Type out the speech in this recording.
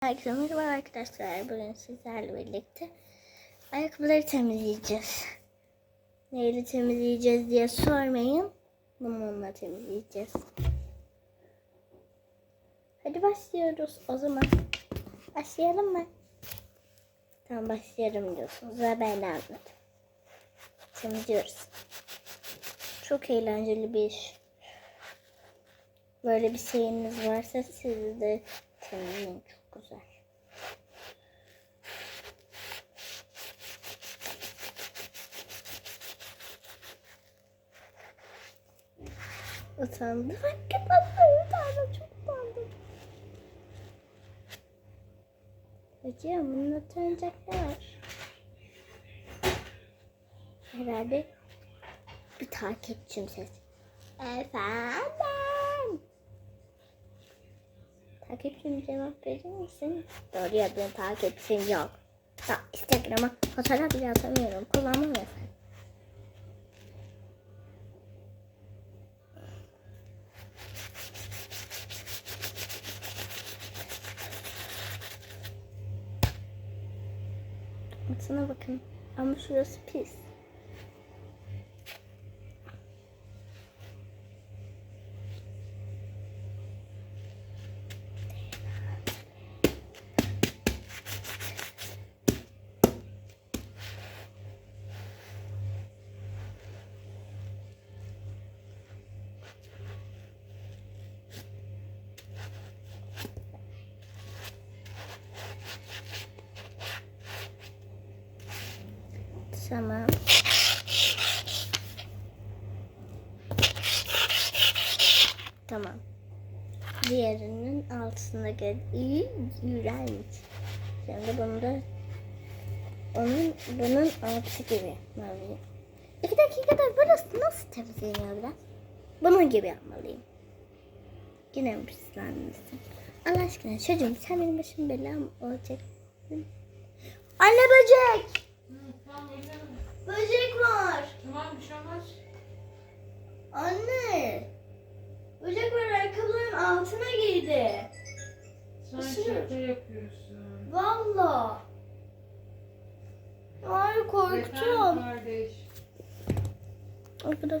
Herkese merhaba arkadaşlar. Bugün sizlerle birlikte ayakkabıları temizleyeceğiz. Neyle temizleyeceğiz diye sormayın. Bununla temizleyeceğiz. Hadi başlıyoruz o zaman. Başlayalım mı? Tamam başlayalım diyorsunuz ve ben de anladım. Temizliyoruz. Çok eğlenceli bir iş. Böyle bir şeyiniz varsa siz de temizleyin. Çok güzel. Utandım. Hakikaten utandım. Çok utandım. Hocam bunun utanacak ne var? Herhalde bir takipçim ses. Efendim. Takipçim cevap verir misin? Doğru ya benim takipçim yok. Ya Instagram'a fotoğraf bile atamıyorum. Kullanmam efendim. Sana bakın. Ama şurası pis. Tamam. Tamam. Diğerinin altısına gel. İyi. Şimdi bunu da onun bunun altı gibi mavi. İki dakikada burası nasıl temizleniyor biraz? Bunun gibi yapmalıyım. Yine mi pislenmişsin? Allah aşkına çocuğum sen benim başım belam olacaksın. Anne böcek! Böcek var. Tamam bir şey olmaz. Anne. Böcek var ayakkabıların altına girdi. Sen şaka yapıyorsun. Valla. Ay korktum. kardeş. Arkadaşlar